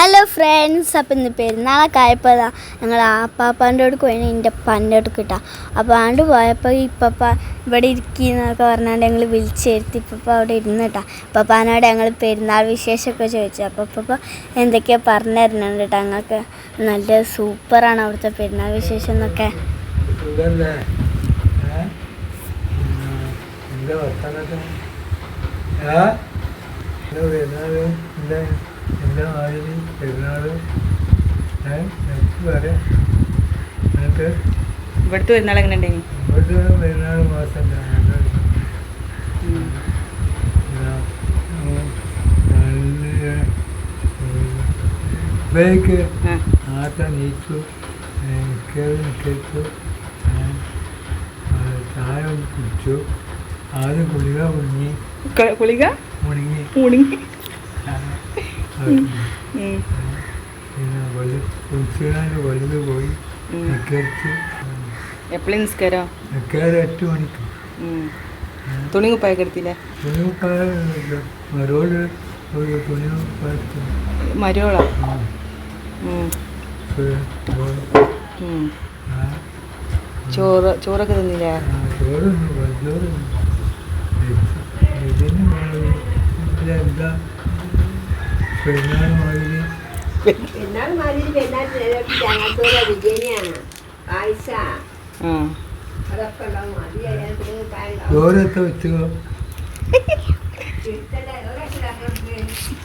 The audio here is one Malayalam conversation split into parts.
ഹലോ ഫ്രണ്ട്സ് അപ്പം ഇന്ന് പെരുന്നാളൊക്കെ ആയപ്പോൾ ഞങ്ങൾ ആപ്പാപ്പാന്റെ അടുക്ക് പോയി എന്റെ അപ്പാന്റെ അടുക്ക് കിട്ടാം അപ്പോൾ ആണ്ട് പോയപ്പോൾ ഇപ്പപ്പ ഇവിടെ ഇരിക്കുന്നൊക്കെ പറഞ്ഞാണ്ട് ഞങ്ങൾ വിളിച്ചിരുത്തി ഇപ്പപ്പ അവിടെ ഇരുന്നിട്ടാ പപ്പാനോട് ഞങ്ങൾ പെരുന്നാൾ വിശേഷമൊക്കെ ചോദിച്ചു. അപ്പോൾ ഇപ്പപ്പ എന്തൊക്കെയാണ് പറഞ്ഞു തരുന്നുണ്ട് കേട്ടോ ഞങ്ങൾക്ക് നല്ല സൂപ്പറാണ് അവിടുത്തെ പെരുന്നാൾ വിശേഷം എന്നൊക്കെ. എന്താ? ഏ എനിക്ക് പറയാം. എന്നിട്ട് ഇവിടുത്തെ പെരുന്നാൾ എങ്ങനെ ഉണ്ടായി? ഇവിടുത്തെ പെരുന്നാൾ മാസം ബേക്ക് ആട്ട നീച്ചു കേൾവി കേട്ടു ചായ കുടിച്ചു. ആദ്യം കുളിക മുങ്ങി. കുളിക മുണങ്ങി. മുണങ്ങി. വലുത് പോയി എപ്പോഴും നിസ്കാരോ? എട്ട് മണിക്ക്. തുണി കുപ്പായൊക്കെ എടുത്തില്ലേ? തുണി മരോട് ഒരു തുണി ഉം. ആ. ചോറ് ചോറൊക്കെ തിന്നില്ലേ? എന്താ പെരുന്നാൾ മാതിരി പെരുന്നാൾ മാതിരി പെരുന്നാൾ ഞങ്ങൾക്കുള്ള ബിരിയാണിയാണ് പായസ. ആ. അതൊക്കെ ഉണ്ടാവും. അത് ചോറൊക്കെ വെച്ചോ?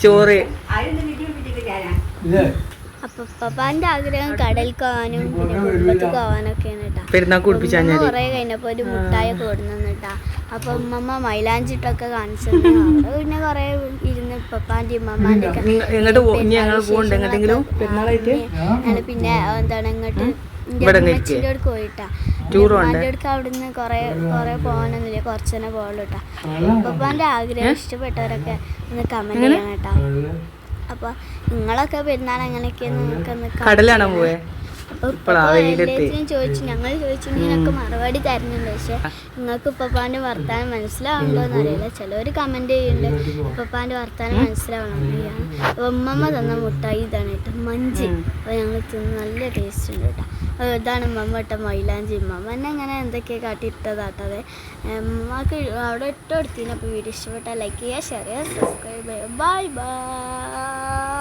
ചോറ്. അതിന് വീട്ടിൽ പിടിച്ചിട്ടാണ് പപ്പാന്റെ ആഗ്രഹം കടൽ പോകാനും പിന്നെ കുടുംബത്തിൽ പോകാനൊക്കെയാണ് കേട്ടാ കുറേ കഴിഞ്ഞപ്പോൾ ഒരു മുട്ടായ കൊടുന്നിട്ടാ അപ്പൊ ഉമ്മമ്മ മൈലാഞ്ചിട്ടൊക്കെ കാണിച്ചു പിന്നെ കുറേ ഇരുന്ന് പപ്പാന്റെ ഉമ്മമാന്റെ പിന്നെ എന്താണ് ഇങ്ങോട്ട്? അമ്മച്ചിന്റെ പോയിട്ടാ അവിടുന്ന് കുറേ കുറേ പോകണമെന്നില്ല കുറച്ചെന്നെ പോകുള്ളൂ കേട്ടാ പപ്പാന്റെ ആഗ്രഹം ഇഷ്ടപ്പെട്ടവരൊക്കെ ഒന്ന് കമന്റ് ചെയ്യണം കേട്ടാ അപ്പൊ നിങ്ങളൊക്കെ പെരുന്നാൾ എങ്ങനെയൊക്കെയാണ് ചോദിച്ചു ഞങ്ങൾ കടലാണോ. ചോദിച്ചു. ഞങ്ങൾ ചോദിച്ചിങ്ങനൊക്കെ മറുപടി തരുന്നുണ്ട്. പക്ഷെ നിങ്ങൾക്ക് ഉപ്പപ്പാന്റെ വർത്താനം മനസ്സിലാവുണ്ടോ എന്നറിയില്ല. ചിലവർ കമന്റ് ചെയ്യുന്നുണ്ട്. ഉപ്പപ്പാന്റെ വർത്താനം മനസ്സിലാവണം അപ്പൊ ഉമ്മമ്മ തന്ന മുട്ടായി ഇതാണ് കേട്ടോ. മഞ്ച്. അപ്പൊ ഞങ്ങൾ തിന്ന് നല്ല ടേസ്റ്റ് ഉണ്ട് കേട്ടോ. ഇതാണ് ഉമ്മമ്മ ഇട്ട മൈലാഞ്ചി ഉമ്മമ്മ എന്നെ അങ്ങനെ എന്തൊക്കെയാണ് കാട്ടിയിട്ടതാട്ടത്. ഉമ്മക്ക് അവിടെ ഇട്ട് അപ്പോൾ വീഡിയോ ഇഷ്ടപ്പെട്ടാൽ ലൈക്ക് ചെയ്യുക ഷെയർ ചെയ്യുക സബ്സ്ക്രൈബ് ചെയ്യുക. Bye bye